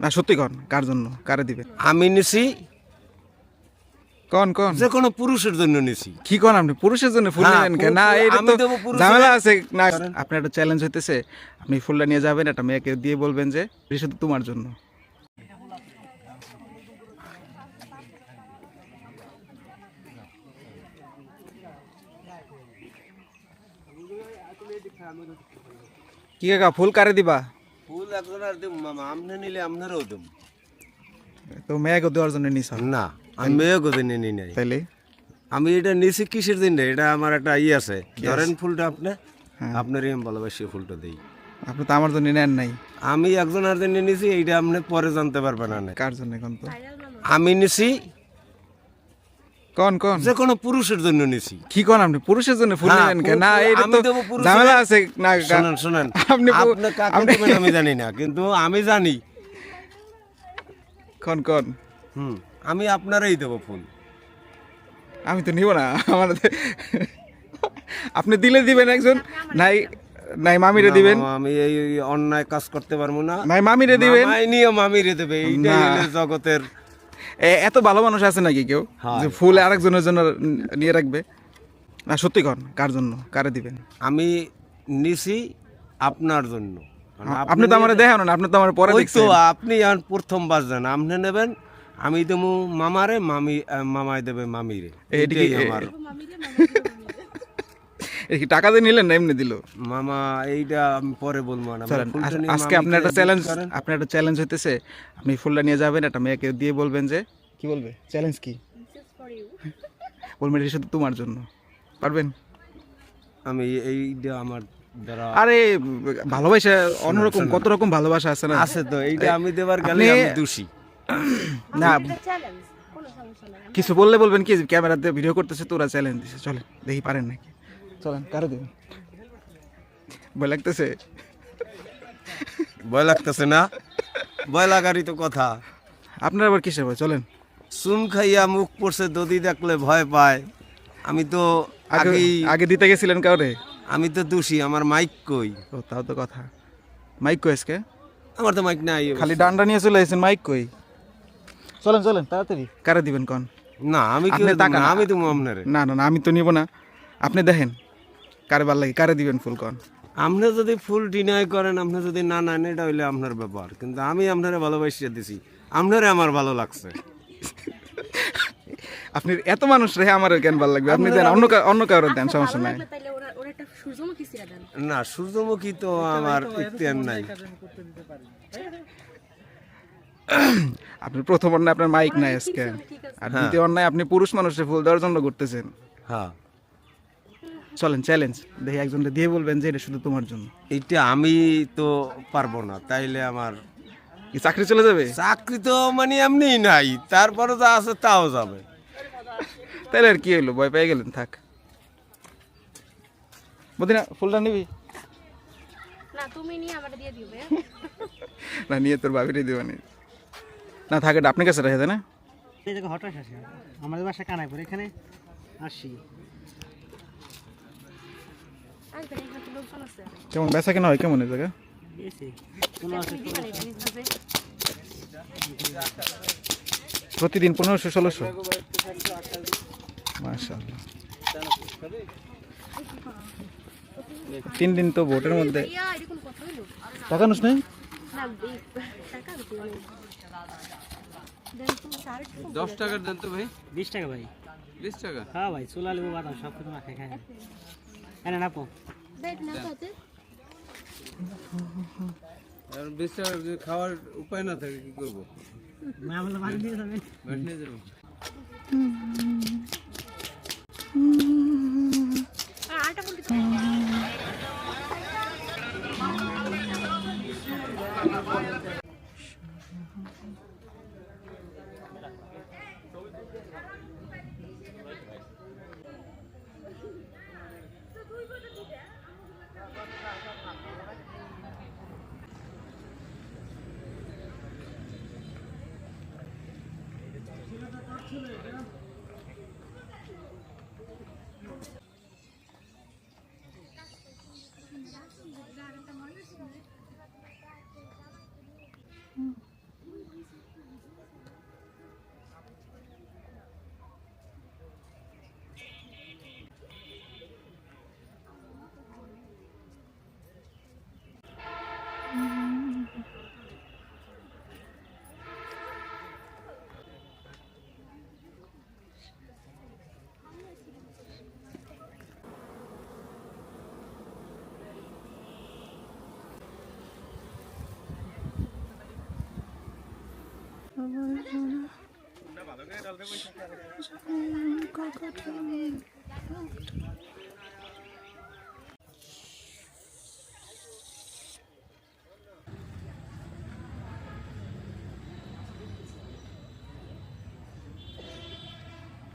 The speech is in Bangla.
না সত্যি কন কার জন্য? কারে দিবেন আমি নিছি। কন কন? যে কোনো পুরুষের জন্য নিছি। কি কন আপনি? পুরুষের জন্য ফুল হ্যাঁ, নেবেন কেন? না এটা তো দেবো ঝামেলা আছে। না আপনার একটা চ্যালেঞ্জ হইতেছে। আপনি ফুলটা নিয়ে যাবেন একটা মেয়েকে দিয়ে বলবেন যে শুধু তোমার জন্য। কি কাকা ফুল কারে দিবা? ফুল একজন আর দেব মামা আমনে নিলে আপনারও দেব তো মেয়েকে দেওয়ার জন্য নিছ? না আমি মেয়ে কোথায় নিয়ে নিই। নাই তাইলে? আমি এটা নিছি কিসের দিন এটা আমার একটা ই আছে। ধরেন ফুলটা আপনি হ্যাঁ। আপনারই আমি ভালোবাসি ফুলটা দিই। আপনি তো আমার জন্য নেন নাই। আমি একজন আর জন্য নিছি এইটা আপনি পরে জানতে পারবেন না কার জন্য কোন তো? আমি নিছি কোন কোন। যে কোনো পুরুষের জন্য নিছি। কি কোন আপনি? পুরুষের জন্য ফুল হ্যাঁ, নেবেন কেন? না এটা তো ঝামেলা আছে। না শুনেন শুনেন। আপনি আপনি কাকে দেবেন আমি জানি না কিন্তু আমি জানি। কোন কোন। হুম আমি আপনারই দেবো ফুল। আমি তো নিব না আমার আপনি দিলে দিবেন একজন নাই নাই মামিরে দিবেন। আমি এই অন্যায় কাজ করতে পারব না। নাই মামিরে দিবেন। মামাই নিয়ে মামিরে দেবে এইটাই। জগতের এত ভালো মানুষ আছে নাকি কেউ। যে ফুল আরেকজনের জন্য নিয়ে রাখবে? না সত্যি কর কার জন্য? কারে দিবেন? আমি নিছি আপনার জন্য। আপনি তো আমার দেখেন না আপনি তো আমার পরে ওই তো দেখছেন। আপনি আর প্রথম বাজছেন আপনি নেবেন আমি দেবো মামারে মামি মামাই দেবে মামিরে। এইটাই আমার টাকা দিয়ে নিলেন না এমনি দিল? মামা এইটা আমি পরে বলব না। আজকে আপনার একটা চ্যালেঞ্জ আপনার একটা চ্যালেঞ্জ হইতেছে। আপনি ফুলটা নিয়ে যাবেন একটা মেয়েকে দিয়ে বলবেন যে কি বলবে? চ্যালেঞ্জ কি? বলবেন এটা শুধু তোমার জন্য। পারবেন? আমি এইটা আমার আরে ভালোবাসা অন্যরকম কত রকম ভালোবাসা আছে না? আছে তো এইটা আমি দেবার গেলে আমি দোষী। না কিছু বললে বলবেন কি? ক্যামেরাতে ভিডিও করতেছে তোরা চ্যালেঞ্জ দিছে। চলেন দেখি পারেন নাকি। চলেন কারও দেবেন ভয় লাগতেছে? ভয় লাগতেছে না? ভয় লাগারই তো কথা। আপনার আবার কিসের ভয়? চলেন। চুন খাইয়া মুখ পড়ছে দদি দেখলে ভয় পায়। আমি তো আগে আগে দিতে গেছিলেন কাউরে? আমি তো দোষী আমার মাইক কই? ও তাও তো কথা। মাইক কই আজকে? আমার তো মাইক নাই খালি ডান্ডা নিয়ে চলে এসেছেন মাইক কই? চলেন চলেন তাড়াতাড়ি। কারে দিবেন কন? না আমি কি না, আমি তুমি আপনারে না না না আমি তো নিব না। আপনি দেখেন। কারে ভালো লাগে কারে দিবেন ফুল কন? আপনি যদি ফুল ডিনাই করেন আপনি যদি না নেন এটা হইলে আপনার ব্যাপার। কিন্তু আমি আপনারে ভালোবাসিয়ে দিছি। আপনারে আমার ভালো লাগছে। আপনি এত মানুষ রেহে আমার কেন ভালো লাগবে। আপনি দেন অন্য অন্য কারোর দেন সমস্যা নাই। লাগলে ওরা ওরা একটা সূর্যমুখী সিরা দেন। না সূর্যমুখী তো আমার ইখতিয়ার নাই। আপনি প্রথম অন্যায় আপনার মাইক নাই আজকে। আর দ্বিতীয় অন্যায় আপনি পুরুষ মানুষের ফুল দেওয়ার জন্য করতেছেন হ্যাঁ। চলেন চ্যালেঞ্জ দেখি একজনকে দিয়ে বলবেন যে এটা শুধু তোমার জন্য। এটা আমি তো পারব না তাইলে আমার কি চাকরি চলে যাবে? চাকরি তো মানে এমনি নাই তারপরে যা আছে তাও যাবে। তাহলে আর কি হলো ভয় পেয়ে গেলেন থাক। বদিনা ফুলটা নিবি? না তুমি নিয়ে আমার দিয়ে দিবে না নিয়ে তোর বাবিরে না থাকে এটা আপনার কাছে রেখে দেয় না? এই হঠাৎ আসে। আমাদের বাসা কানাইপুর এখানে আসি আসবেন এখানে তো লোকজন আছে কেমন বেচা কেনা হয় কেমন এই জায়গা প্রতিদিন পনেরোশো ষোলোশো? মাশাল্লাহ তিন দিন তো ভোটের মধ্যে। টাকা নোস নেই? দশ টাকার দেন তো ভাই। বিশ টাকা ভাই। বিশ টাকা? হ্যাঁ ভাই চুলা লেবু বাদাম সব কিছু মাখে খায়। এনে না পো দেখ না তাতে আর বিশ টাকা যদি খাওয়ার উপায় না থাকে কি করব? না বলে বাড়ি দিয়ে যাবেন বাড়ি নিয়ে যাব। 음. কখন